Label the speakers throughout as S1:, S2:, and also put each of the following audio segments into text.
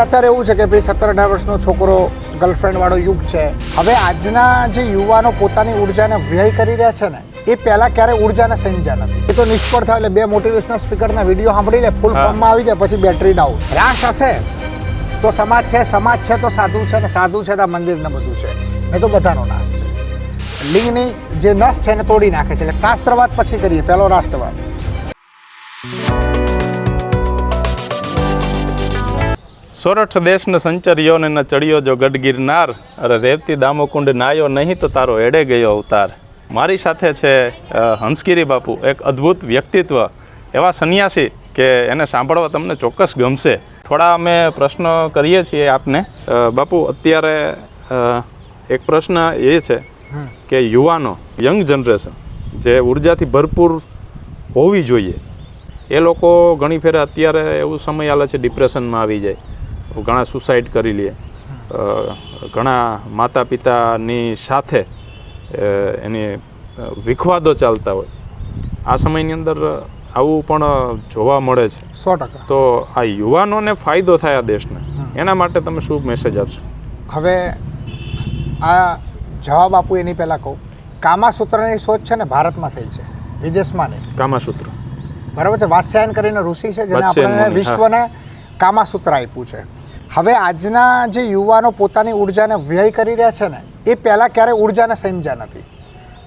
S1: અત્યારે એવું છે કે ભાઈ સત્તર અઢાર વર્ષનો છોકરો ગર્લફ્રેન્ડ વાળો યુગ છે. હવે આજના જે યુવાનો પોતાની ઉર્જાને વ્યય કરી રહ્યા છે ને એ પહેલા ક્યારે ઉર્જાને સમજ્યા નથી. એ તો નિષ્ફળ થાય એટલે બે મોટિવેશનલ સ્પીકરના વીડિયો સાંભળી લે ફૂલ ફોર્મમાં આવી જાય પછી બેટરી ડાઉન રાષ્ટ્ર હશે તો સમાજ છે સમાજ છે તો સાધુ છે ને સાધુ છે તો મંદિરને મંદિર ને બધું છે. એ તો બધાનો નાશ છે. લિંગની જે નસ છે એને તોડી નાખે છે. એટલે શાસ્ત્રવાદ પછી કરીએ પહેલો રાષ્ટ્રવાદ.
S2: સોરઠ દેશને સંચર્યો ને ન ચડ્યો જો ગઢ ગિરનાર અરે રેવતી દામોકુંડ નાયો નહીં તો તારો એડે ગયો અવતાર. મારી સાથે છે હંસગીરી બાપુ એક અદ્ભુત વ્યક્તિત્વ. એવા સંન્યાસી કે એને સાંભળવા તમને ચોક્કસ ગમશે. થોડા અમે પ્રશ્ન કરીએ છીએ આપને. બાપુ અત્યારે એક પ્રશ્ન એ છે કે યુવાનો યંગ જનરેશન જે ઉર્જાથી ભરપૂર હોવી જોઈએ એ લોકો ઘણી ફેરે અત્યારે એવું સમય આલે છે ડિપ્રેશનમાં આવી જાય. ઘણા સુસાઇડ કરી લે. ઘણા માતા પિતાની સાથે એની વિખવાદો ચાલતા હોય. આ સમયની અંદર આવું પણ જોવા મળે છે.
S1: સો ટકા.
S2: તો આ યુવાનોને ફાયદો થાય આ દેશને. એના માટે તમે શું મેસેજ આપશો?
S1: હવે આ જવાબ આપું એની પહેલાં કહું. કામાસૂત્રની શોધ છે ને ભારતમાં થઈ છે. વિદેશમાં નહીં.
S2: કામાસૂત્ર.
S1: બરાબર છે? વાત્સ્યાયન કરીને ઋષિ છે જેને આપણે વિશ્વને કામાસૂત્ર આપ્યું છે. હવે આજના જે યુવાનો પોતાની ઉર્જાને વ્યય કરી રહ્યા છે ને, એ પહેલાં ક્યારેય ઉર્જાને સમજ્યા નથી.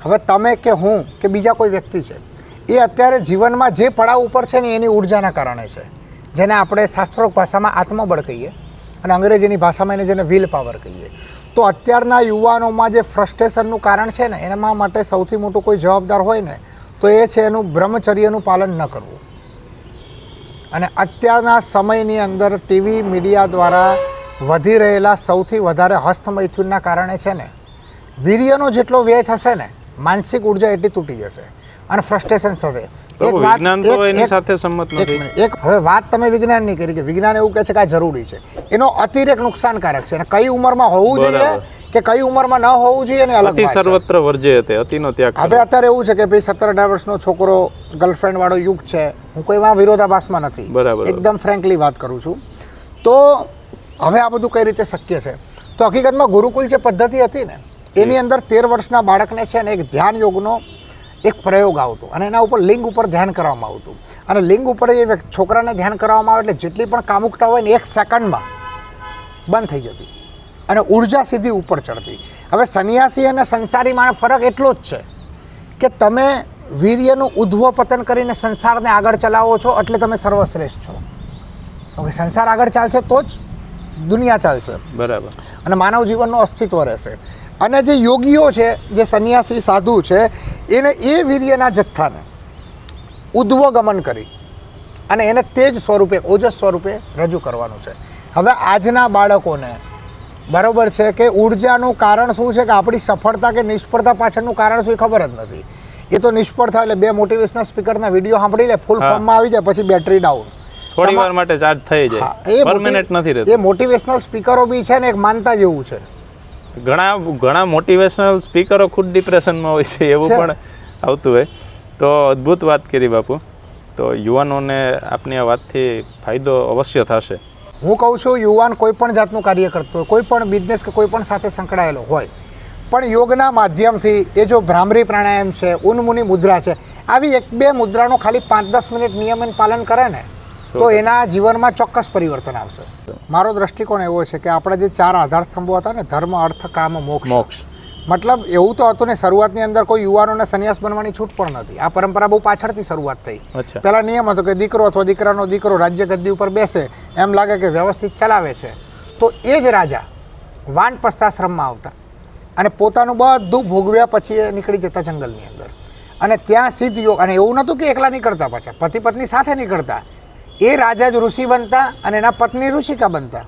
S1: હવે તમે કે હું કે બીજા કોઈ વ્યક્તિ છે, એ અત્યારે જીવનમાં જે પડાવ ઉપર છે ને, એની ઉર્જાના કારણે છે. જેને આપણે શાસ્ત્રોક ભાષામાં આત્મબળ કહીએ અને અંગ્રેજીની ભાષામાં એને જેને વિલ પાવર કહીએ. તો અત્યારના યુવાનોમાં જે ફ્રસ્ટ્રેશનનું કારણ છે ને, એના માટે સૌથી મોટું કોઈ જવાબદાર હોય ને, તો એ છે એનું બ્રહ્મચર્યનું પાલન ન કરવું. અને અત્યારના સમયની અંદર ટીવી મીડિયા દ્વારા વધી રહેલા સૌથી વધારે હસ્તમૈથુનના કારણે છે ને વીર્યનો જેટલો વ્યય થશે ને માનસિક ઊર્જા એટલી તૂટી જશે. અને ફ્રસ્ટ્રેશન થશે. એક
S2: વાત
S1: એની
S2: સાથે સંમત નથી.
S1: એક હવે વાત તમે વિજ્ઞાનની કરી કે વિજ્ઞાન એવું કહે છે કે આ જરૂરી છે. એનો અતિરેક નુકસાનકારક છે. અને કઈ ઉંમરમાં હોવું જોઈએ કે કઈ ઉંમરમાં ન હોવું જોઈએ અને અલગ
S2: અતિ સર્વત્ર વર્જ્ય તે અતિનો ત્યાગ
S1: હવે અત્યારે એવું છે કે ભાઈ સત્તર અઢાર વર્ષનો છોકરો ગર્લફ્રેન્ડ વાળો યુગ છે. હું કોઈમાં વિરોધાભાસમાં નથી.
S2: બરાબર.
S1: એકદમ ફ્રેન્કલી વાત કરું છું. તો હવે આ બધું કઈ રીતે શક્ય છે? તો હકીકતમાં ગુરુકુલ જે પદ્ધતિ હતી ને એની અંદર તેર વર્ષના બાળકને છે ને એક ધ્યાન યોગનો એક પ્રયોગ આવતો અને એના ઉપર લિંગ ઉપર ધ્યાન કરવામાં આવતું. અને લિંગ ઉપર એ છોકરાને ધ્યાન કરવામાં આવે એટલે જેટલી પણ કામુકતા હોય ને એક સેકન્ડમાં બંધ થઈ જતી. અને ઊર્જા સીધી ઉપર ચડતી. હવે સંન્યાસી અને સંસારીમાં ફરક એટલો જ છે કે તમે વીર્યનું ઉધ્વ પતન કરીને સંસારને આગળ ચલાવો છો એટલે તમે સર્વશ્રેષ્ઠ છો. કે સંસાર આગળ ચાલશે તો જ દુનિયા ચાલશે.
S2: બરાબર.
S1: અને માનવ જીવનનું અસ્તિત્વ રહેશે. અને જે યોગીઓ છે જે સંન્યાસી સાધુ છે એને એ વીર્યના જથ્થાને ઉદ્વગમન કરી અને એને તેજ સ્વરૂપે ઓજસ સ્વરૂપે રજૂ કરવાનું છે. હવે આજના બાળકોને બરાબર છે કે ઉર્જાનું કારણ શું છે? કે આપણી સફળતા કે નિષ્ફળતા પાછળનું કારણ શું એ ખબર જ નથી. એ તો નિષ્ફળ થાય એટલે બે મોટિવેશનલ સ્પીકરના વીડિયો સાંભળી લે ફૂલ. ફોર્મમાં આવી જાય પછી બેટરી ડાઉન
S2: થોડી વાર માટે ચાર્જ થઈ જાય. પરમેનન્ટ
S1: નથી
S2: નથી
S1: એ
S2: રહેતું
S1: મોટિવેશનલ સ્પીકરો બી છે ને એક માનતા જેવું છે.
S2: ઘણા ઘણા મોટિવેશનલ સ્પીકરો ખુદ ડિપ્રેશનમાં હોય છે એવું પણ આવતું હોય. તો અદ્ભુત વાત કરી બાપુ. તો યુવાનોને આપની આ વાતથી ફાયદો અવશ્ય થશે.
S1: હું કહું છું યુવાન કોઈ પણ જાતનું કાર્ય કરતો હોય કોઈ પણ બિઝનેસ કે કોઈ પણ સાથે સંકળાયેલો હોય પણ યોગના માધ્યમથી એ જો ભ્રામરી પ્રાણાયામ છે ઉન્મુની મુદ્રા છે આવી એક બે મુદ્રાનો ખાલી પાંચ દસ મિનિટ નિયમન પાલન કરે ને તો એના જીવનમાં ચોક્કસ પરિવર્તન આવશે. મારો દ્રષ્ટિકોણ એવો છે કે આપણા જે ચાર આધાર સ્તંભો હતા ને ધર્મ અર્થ કામ મોક્ષ. મતલબ એવું તો હતું ને શરૂઆતની અંદર કોઈ યુવાનોને સંન્યાસ બનવાની છૂટ પણ નથી. આ પરંપરા બહુ પાછળથી શરૂઆત થઈ. પહેલા નિયમ હતો કે દીકરો અથવા દીકરાનો દીકરો રાજ્ય ગદ્દી ઉપર બેસે એમ લાગે કે વ્યવસ્થિત ચલાવે છે. તો એ જ રાજા વાન પસ્તાશ્રમમાં આવતા. અને પોતાનું બધું ભોગવ્યા પછી એ નીકળી જતા જંગલની અંદર. અને ત્યાં સિદ્ધ યોગ અને એવું નહોતું કે એકલા નીકળતા પાછા. પતિ પત્ની સાથે નીકળતા. એ રાજા જ ઋષિ બનતા અને એના પત્ની ઋષિકા બનતા.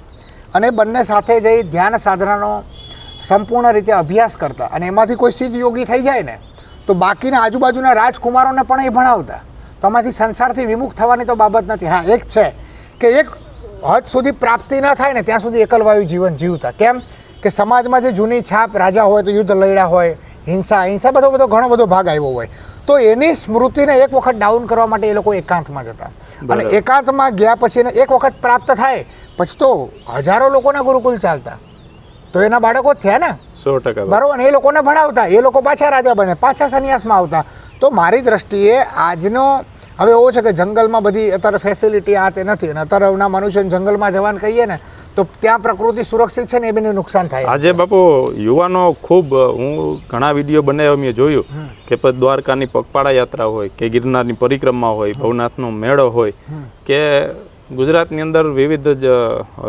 S1: અને બંને સાથે જઈ ધ્યાન સાધનાનો સંપૂર્ણ રીતે અભ્યાસ કરતા. અને એમાંથી કોઈ સિદ્ધ યોગી થઈ જાય ને, તો બાકીના આજુબાજુના રાજકુમારોને પણ એ ભણાવતા. તો આમાંથી સંસારથી વિમુખ થવાની તો બાબત નથી. હા, એક છે કે એક હદ સુધી પ્રાપ્તિ ન થાય ને, ત્યાં સુધી એકલવાયુ જીવન જીવતા. કેમ? કે સમાજમાં જે જૂની છાપ રાજા હોય તો યુદ્ધ લડ્યા હોય હિંસા હિંસા બધો બધો ઘણો બધો ભાગ આવ્યો હોય. તો એની સ્મૃતિને એક વખત ડાઉન કરવા માટે એ લોકો એકાંતમાં જતા. અને એકાંતમાં ગયા પછી એને એક વખત પ્રાપ્ત થાય પછી તો હજારો લોકોના ગુરુકુલ ચાલતા. તો એના બાળકો જ થયા ને?
S2: સો ટકા
S1: બરાબર. એ લોકોને ભણાવતા. એ લોકો પાછા રાજા બને પાછા સંન્યાસમાં આવતા. તો મારી દ્રષ્ટિએ આજનો હવે એવો છે કે જંગલમાં બધી અત્યારે ફેસિલિટી આ તે નથી. અને અત્યારેના મનુષ્યને જંગલમાં જવાનું કહીએ ને તો ત્યાં પ્રકૃતિ સુરક્ષિત છે ને એ બને નુકસાન થાય.
S2: આજે બાપુ યુવાનો ખૂબ હું ઘણા વીડિયો બનાવ્યા મેં જોયું કે દ્વારકાની પગપાળા યાત્રા હોય કે ગિરનારની પરિક્રમા હોય ભવનાથનો મેળો હોય કે ગુજરાતની અંદર વિવિધ જ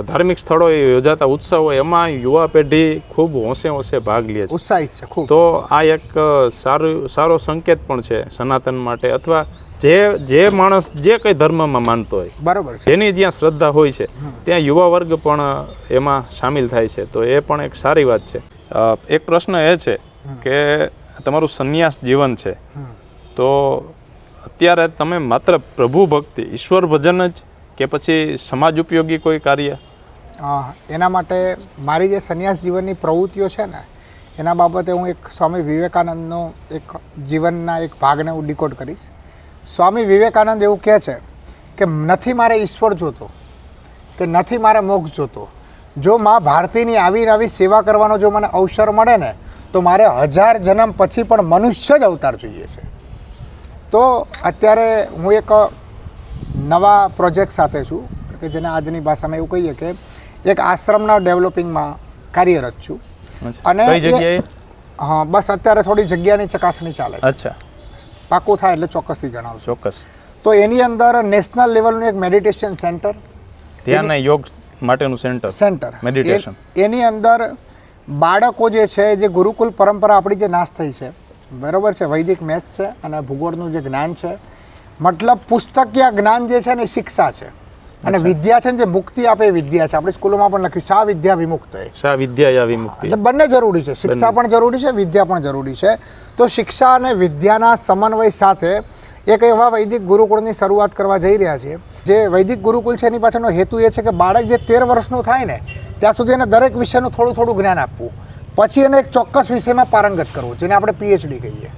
S2: ધાર્મિક સ્થળોએ યોજાતા ઉત્સવ હોય એમાં યુવા પેઢી ખૂબ હોંશે હોંશે ભાગ લે છે.
S1: ઉત્સાહિત છે ખૂબ.
S2: તો આ એક સારું સારો સંકેત પણ છે સનાતન માટે અથવા જે જે માણસ જે કંઈ ધર્મમાં માનતો હોય
S1: બરાબર છે.
S2: જેની જ્યાં શ્રદ્ધા હોય છે ત્યાં યુવા વર્ગ પણ એમાં સામેલ થાય છે. તો એ પણ એક સારી વાત છે. એક પ્રશ્ન એ છે કે તમારું સંન્યાસ જીવન છે. તો અત્યારે તમે માત્ર પ્રભુ ભક્તિ ઈશ્વર ભજન જ કે પછી સમાજ ઉપયોગી કોઈ કાર્ય?
S1: એના માટે મારી જે સંન્યાસ જીવનની પ્રવૃત્તિઓ છે ને એના બાબતે હું એક સ્વામી વિવેકાનંદનો એક જીવનના એક ભાગને હું ડિકોડ કરીશ. સ્વામી વિવેકાનંદ એવું કહે છે કે નથી મારે ઈશ્વર જોતો કે નથી મારે મોક્ષ જોતો. જો મા ભારતીની આવી આવી સેવા કરવાનો જો મને અવસર મળે ને તો મારે હજાર જન્મ પછી પણ મનુષ્ય જ અવતાર જોઈએ છે. તો અત્યારે હું એક નવા પ્રોજેક્ટ સાથે છું કે જેને આજની ભાષામાં એવું કહીએ કે એક આશ્રમના ડેવલપિંગમાં કાર્યરત છું. અને હા બસ અત્યારે થોડી જગ્યાની ચકાસણી ચાલે છે.
S2: અચ્છા.
S1: પાકું થાય એટલે ચોક્કસથી જણાવશો.
S2: ચોક્કસ.
S1: તો એની અંદર નેશનલ લેવલનું એક મેડિટેશન સેન્ટર.
S2: ધ્યાન યોગ માટેનું સેન્ટર
S1: સેન્ટર. મેડિટેશન. એની અંદર બાળકો જે છે જે ગુરુકુલ પરંપરા આપણી જે નાશ થઈ છે બરાબર છે વૈદિક મેથ્સ છે અને ભૂગોળનું જે જ્ઞાન છે મતલબ પુસ્તકીય જ્ઞાન જે છે ને શિક્ષા છે. અને વિદ્યા છે ને જે મુક્તિ આપે એ વિદ્યા છે. આપણે સ્કૂલોમાં પણ લખ્યું સા વિદ્યા વિમુક્ત એ
S2: શા વિદ્યા વિમુક્તિ?
S1: એટલે બંને જરૂરી છે. શિક્ષા પણ જરૂરી છે વિદ્યા પણ જરૂરી છે. તો શિક્ષા અને વિદ્યાના સમન્વય સાથે એક એવા વૈદિક ગુરુકુળની શરૂઆત કરવા જઈ રહ્યા છીએ. જે વૈદિક ગુરુકુળ છે એની પાછળનો હેતુ એ છે કે બાળક જે તેર વર્ષનું થાય ને ત્યાં સુધી એને દરેક વિષયનું થોડું થોડું જ્ઞાન આપવું. પછી એને એક ચોક્કસ વિષયમાં પારંગત કરવું જેને આપણે પીએચડી કહીએ.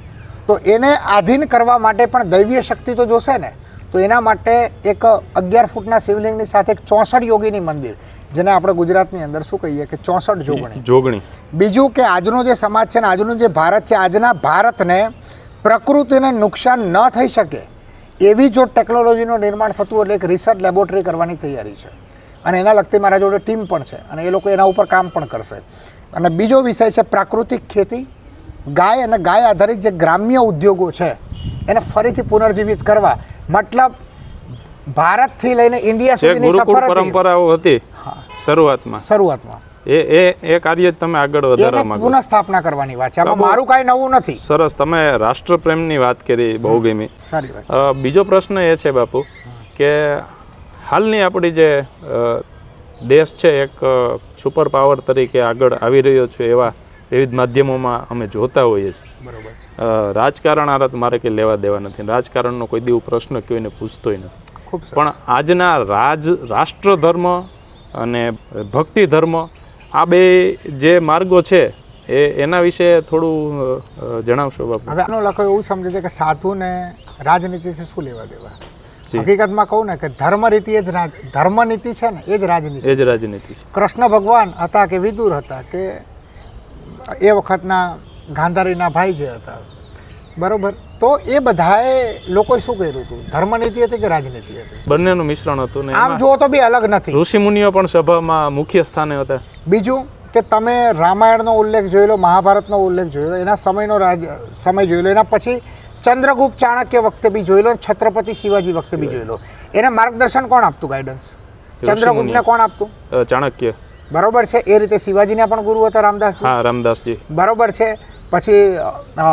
S1: તો એને આધીન કરવા માટે પણ દૈવીય શક્તિ તો જોશે ને. તો એના માટે એક અગિયાર ફૂટના શિવલિંગની સાથે એક ચોસઠ યોગીની મંદિર જેને આપણે ગુજરાતની અંદર શું કહીએ કે ચોસઠ જોગણી.
S2: જોગણી.
S1: બીજું કે આજનો જે સમાજ છે ને આજનું જે ભારત છે આજના ભારતને પ્રકૃતિને નુકસાન ન થઈ શકે એવી જો ટેકનોલોજીનું નિર્માણ થતું એટલે એક રિસર્ચ લેબોરેટરી કરવાની તૈયારી છે. અને એના લગતી મારા જોડે ટીમ પણ છે અને એ લોકો એના ઉપર કામ પણ કરશે. અને બીજો વિષય છે પ્રાકૃતિક ખેતી. ગાય અને ગાય આધારિત જે ગ્રામ્ય ઉદ્યોગો છે એને ફરીથી પુનર્જીવિત કરવા. મતલબ ભારતથી લઈને ઇન્ડિયા સુધીની સફર
S2: પરંપરાઓ હતી શરૂઆતમાં.
S1: શરૂઆતમાં.
S2: એ એ એ કાર્ય તમે આગળ વધારવા માંગો
S1: પુનઃસ્થાપના કરવાની વાત છે. આમાં મારું કાંઈ નવું નથી.
S2: સરસ તમે રાષ્ટ્રપ્રેમની વાત કરી બહુ ગમી.
S1: સારી વાત
S2: બીજો પ્રશ્ન એ છે બાપુ કે હાલની આપણી જે દેશ છે એક સુપર પાવર તરીકે આગળ આવી રહ્યો છે એવા વિવિધ માધ્યમોમાં અમે જોતા હોઈએ છીએ.
S1: બરાબર.
S2: રાજકારણ આરત મારે કંઈ લેવા દેવા નથી. રાજકારણનો કોઈ દિવસ પ્રશ્ન કોઈને પૂછતોય નથી.
S1: ખૂબ
S2: પણ આજના રાજ રાષ્ટ્ર ધર્મ અને ભક્તિ ધર્મ આ બે જે માર્ગો છે એ એના વિશે થોડું જણાવશો બાપુ?
S1: હવે આનો લખો એવું સમજે છે કે સાધુને રાજનીતિથી શું લેવા દેવા? હકીકતમાં કહું ને કે ધર્મ રીતિ એ જ રાજ ધર્મ નીતિ છે ને એ જ રાજનીતિ
S2: એ જ રાજનીતિ
S1: કૃષ્ણ ભગવાન હતા કે વિદુર હતા કે એ વખતના ગાંધારીના ભાઈ જે હતા. બરોબર? તો એ બધાએ લોકોએ શું કર્યું હતું? ધર્મનીતિ હતી કે રાજનીતિ હતી?
S2: બંનેનું મિશ્રણ હતું ને
S1: આમ જુઓ તો બી અલગ નથી.
S2: ઋષિ મુનિઓ પણ સભામાં મુખ્ય સ્થાને હતા.
S1: બીજું કે તમે રામાયણનો ઉલ્લેખ જોઈ લો મહાભારતનો ઉલ્લેખ જોઈ લો એના સમયનો રાજ સમય જોઈ લો. એના પછી ચંદ્રગુપ્ત ચાણક્ય વખતે બી જોઈ લો છત્રપતિ શિવાજી વખતે બી જોઈ લો. એને માર્ગદર્શન કોણ આપતું ગાઈડન્સ ચંદ્રગુપ્તને કોણ આપતું?
S2: ચાણક્ય.
S1: બરોબર છે? એ રીતે શિવાજીના પણ ગુરુ હતા રામદાસજી?
S2: હા રામદાસજી.
S1: બરોબર છે? પછી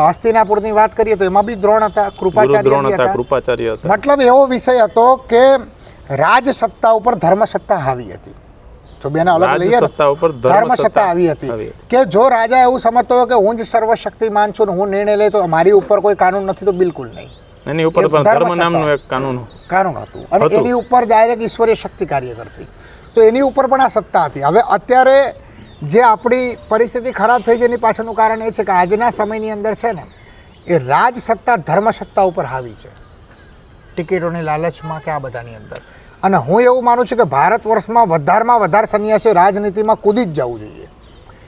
S1: હસ્તિનાપુરની વાત કરીએ તો એમાં બી દ્રોણ હતા કૃપાચાર્ય
S2: દ્રોણ હતા કૃપાચાર્ય હતા.
S1: મતલબ એવો વિષય હતો કે રાજ સત્તા ઉપર ધર્મ સત્તા હાવી હતી. જો બેના અલગ લઈએ
S2: ધર્મ
S1: સત્તા આવી હતી. કે જો રાજા એવું સમજતો હોય કે હું જ સર્વશક્તિમાન છું હું નિર્ણય લઈ તો મારી ઉપર કોઈ કાનૂન નથી તો બિલકુલ નહીં.
S2: એની ઉપર
S1: ધર્મ
S2: નામનું એક કાનૂન
S1: કાનૂન હતું. અને એની ઉપર ડાયરેક્ટ ઈશ્વરીય શક્તિ કાર્ય કરતી. તો એની ઉપર પણ આ સત્તા હતી. હવે અત્યારે જે આપણી પરિસ્થિતિ ખરાબ થઈ છે એની પાછળનું કારણ એ છે કે આજના સમયની અંદર છે ને, એ રાજ સત્તા ધર્મ સત્તા ઉપર હાવી છે. ટિકિટોની લાલચમાં કે આ બધાની અંદર. અને હું એવું માનું છું કે ભારત વર્ષમાં વધારમાં વધારે સન્યાસી રાજનીતિમાં કૂદી જ જવું જોઈએ.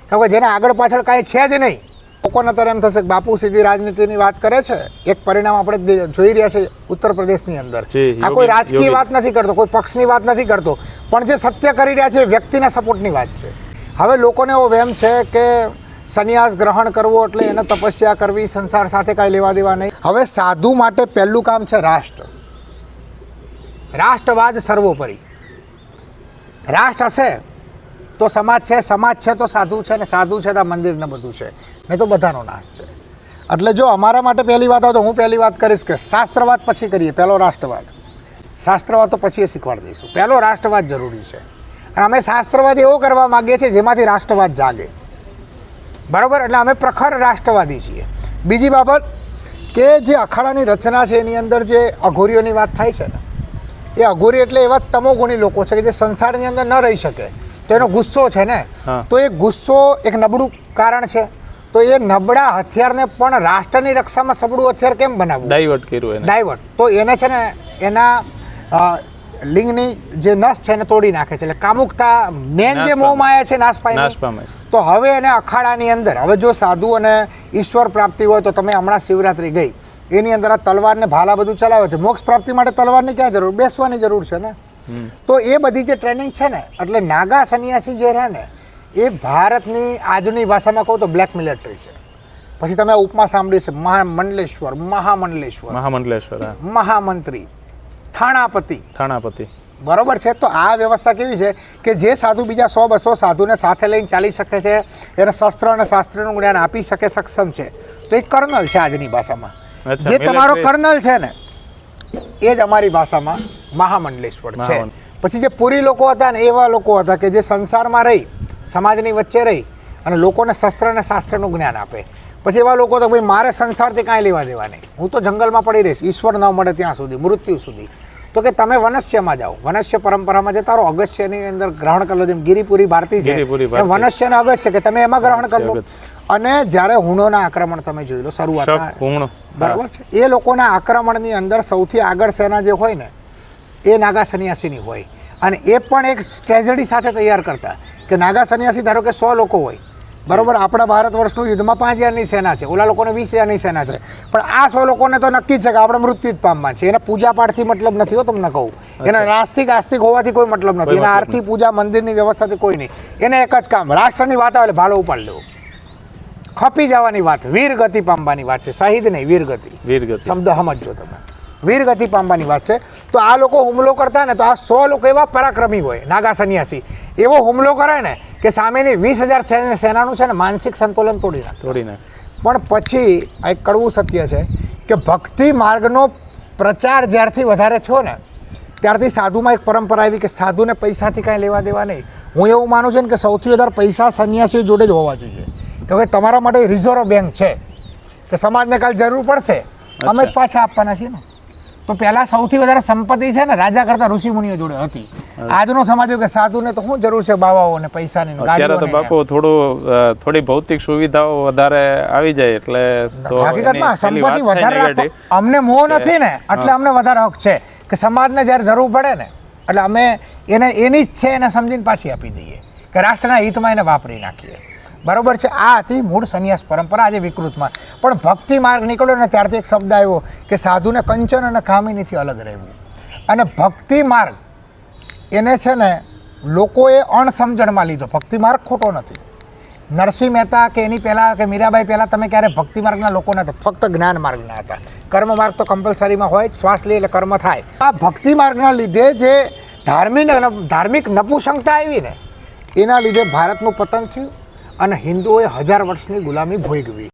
S1: કારણ કે જેને આગળ પાછળ કાંઈ છે જ નહીં. લોકોને અત્યારે એમ થશે કે બાપુ સીધી રાજનીતિની વાત કરે છે એક પરિણામ આપણે જોઈ રહ્યા છે ઉત્તર પ્રદેશની અંદર આ કોઈ રાજકીય વાત નથી કરતો કોઈ પક્ષની વાત નથી કરતો પણ જે સત્ય કરી રહ્યા છે એ વ્યક્તિના સપોર્ટની વાત છે. હવે લોકોને એવો વહેમ છે કે સંન્યાસ ગ્રહણ કરવો એટલે એને તપસ્યા કરવી સંસાર સાથે કાંઈ લેવા દેવા નહીં. હવે સાધુ માટે પહેલું કામ છે રાષ્ટ્ર. રાષ્ટ્રવાદ સર્વોપરી. રાષ્ટ્ર હશે તો સમાજ છે સમાજ છે તો સાધુ છે ને સાધુ છે તો મંદિર ને બધું છે. નહીં તો બધાનો નાશ છે. એટલે જો અમારા માટે પહેલી વાત આવે તો હું પહેલી વાત કરીશ કે શાસ્ત્રવાદ પછી કરીએ પહેલો રાષ્ટ્રવાદ. શાસ્ત્રવાદ તો પછી એ શીખવાડી દઈશું. પહેલો રાષ્ટ્રવાદ જરૂરી છે. અને અમે શાસ્ત્રવાદ એવો કરવા માગીએ છીએ જેમાંથી રાષ્ટ્રવાદ જાગે. બરાબર? એટલે અમે પ્રખર રાષ્ટ્રવાદી છીએ. બીજી બાબત કે જે અખાડાની રચના છે એની અંદર જે અઘોરીઓની વાત થાય છે ને એ અઘોરી એટલે એવા તમોગુણી લોકો છે કે જે સંસારની અંદર ન રહી શકે. તો એનો ગુસ્સો છે ને તો એ ગુસ્સો એક નબળું કારણ છે. તો એ નબળા હથિયારને પણ રાષ્ટ્રની રક્ષામાં સબળું હથિયાર કેમ બનાવવું?
S2: ડાયવર્ટ કર્યું એને.
S1: ડાયવર્ટ તો એને છે ને એના લિંગની જે નસ છે એને તોડી નાખે છે. એટલે કામુકતા મેન જે
S2: પામે.
S1: મોહ માયા છે નાશ પામે તો હવે એને અખાડાની અંદર હવે જો સાધુ અને ઈશ્વર પ્રાપ્તિ હોય તો તમે હમણાં શિવરાત્રિ ગઈ. એની અંદર આ તલવારને ભાલા બધું ચલાવે છે. મોક્ષ પ્રાપ્તિ માટે તલવારની ક્યાં જરૂર? બેસવાની જરૂર છે ને? તો એ બધી જે ટ્રેનિંગ છે ને એટલે નાગા સન્યાસી જે રહે ને એ ભારતની આજની ભાષામાં કહું તો બ્લેક મિલિટરી છે. પછી તમે ઉપમા સાંભળ્યું છે મહામંડલેશ્વર મહામંડલેશ્વર.
S2: મહામંડલેશ્વર
S1: મહામંત્રી થાણાપતિ.
S2: થાણાપતિ.
S1: બરોબર છે? તો આ વ્યવસ્થા કેવી છે કે જે સાધુ બીજા સો બસો સાધુને સાથે લઈને ચાલી શકે છે એને શસ્ત્ર અને શાસ્ત્રનું જ્ઞાન આપી શકે સક્ષમ છે. તો એ કર્નલ છે આજની ભાષામાં. જે તમારો કર્નલ છે ને એ જ અમારી ભાષામાં મહામંડલેશ્વર છે. પછી જે પુરી લોકો હતા ને એવા લોકો હતા કે જે સંસારમાં રહી સમાજની વચ્ચે રહી અને લોકોને શસ્ત્ર અને શાસ્ત્રનું જ્ઞાન આપે. પછી એવા લોકો તો ભાઈ મારે સંસારથી કાંઈ લેવા દેવા નહીં હું તો જંગલમાં પડી રહીશ ઈશ્વર ન મળે ત્યાં સુધી મૃત્યુ સુધી. તો કે તમે વનસ્યમાં જાઓ. વનસ્ય પરંપરામાં જે તારો અગસ્યની અંદર ગ્રહણ કરી લો જેમ ગિરિપુરી ભારતી છે. વનસ્ય અને અગસ્ય કે તમે એમાં ગ્રહણ કરી લો. અને જ્યારે હુણોના આક્રમણ તમે જોઈ લો શરૂઆતમાં બરાબર છે. એ લોકોના આક્રમણની અંદર સૌથી આગળ સેના જે હોય ને એ નાગા સન્યાસીની હોય. અને એ પણ એક ટ્રેજેડી સાથે તૈયાર કરતા. કે નાગા સન્યાસી ધારો કે સો લોકો હોય બરોબર? આપણા ભારત વર્ષનું યુદ્ધમાં પાંચ હજારની સેના છે ઓલા લોકોને વીસ હજારની સેના છે. પણ આ સો લોકોને તો નક્કી જ છે કે આપણે મૃત્યુ જ પામવા છે. એને પૂજા પાઠથી મતલબ નથી હો તમને કહું. એના નાસ્તિક આસ્તિક હોવાથી કોઈ મતલબ નથી. એના આરતી પૂજા મંદિરની વ્યવસ્થાથી કોઈ નહીં. એને એક જ કામ રાષ્ટ્રની વાત આવે ભાડો ઉપાડ લેવો. ખપી જવાની વાત વીર ગતિ પામવાની વાત છે. શહીદ નહીં વીર ગતિ
S2: વીરગતિ.
S1: શબ્દ સમજો તમે. વીરગતિ પામવાની વાત છે. તો આ લોકો હુમલો કરતા ને તો આ સો લોકો એવા પરાક્રમી હોય નાગા સન્યાસી. એવો હુમલો કરે ને કે સામેની વીસ હજાર સેનાનું છે ને માનસિક સંતુલન તોડી નાખે.
S2: તોડી નાખે.
S1: પણ પછી આ એક કડવું સત્ય છે કે ભક્તિ માર્ગનો પ્રચાર જ્યારથી વધારે થયો ને ત્યારથી સાધુમાં એક પરંપરા આવી કે સાધુને પૈસાથી કાંઈ લેવા દેવા નહીં. હું એવું માનું છું ને કે સૌથી વધારે પૈસા સન્યાસીઓ જોડે જ હોવા જોઈએ. તો હવે તમારા માટે રિઝર્વ બેંક છે. કે સમાજને કાલ જરૂર પડશે? અમે જ પાછા આપવાના છીએ ને. તો પહેલા સૌથી વધારે સંપત્તિ છે ને રાજા કરતા ઋષિ મુનિઓ જોડે હતી. આજનો સમાજ કે સાધુને તો શું જરૂર છે બાવાઓ ને પૈસાની
S2: અત્યારે તો બાપુ થોડું થોડી ભૌતિક સુવિધાઓ વધારે આવી જાય એટલે તો
S1: હકીકતમાં સંપત્તિ વધારે અમને મોહ નથી ને એટલે અમને વધારે હક છે કે સમાજને જ્યારે જરૂર પડે ને એટલે અમે એને એની જ છે એને સમજીને પાછી આપી દઈએ. કે રાષ્ટ્રના હિતમાં એને વાપરી નાખીએ. બરોબર છે? આ હતી મૂળ સંન્યાસ પરંપરા આજે વિકૃતમાં. પણ ભક્તિ માર્ગ નીકળ્યો ને ત્યારથી એક શબ્દ આવ્યો કે સાધુને કંચન અને કામિનીથી અલગ રહેવું. અને ભક્તિ માર્ગ એને છે ને લોકોએ અણસમજણમાં લીધો. ભક્તિ માર્ગ ખોટો નથી. નરસિંહ મહેતા કે એની પહેલાં કે મીરાબાઈ પહેલાં તમે ક્યારે ભક્તિ માર્ગના લોકો નહોતા. ફક્ત જ્ઞાન માર્ગના હતા. કર્મ માર્ગ તો કમ્પલસરીમાં હોય શ્વાસ લે એટલે કર્મ થાય. આ ભક્તિ માર્ગના લીધે જે ધાર્મિક ધાર્મિક નપુસંગતા આવી ને, એના લીધે ભારતનું પતન થયું. અને હિન્દુઓએ હજાર વર્ષની ગુલામી ભોગવી.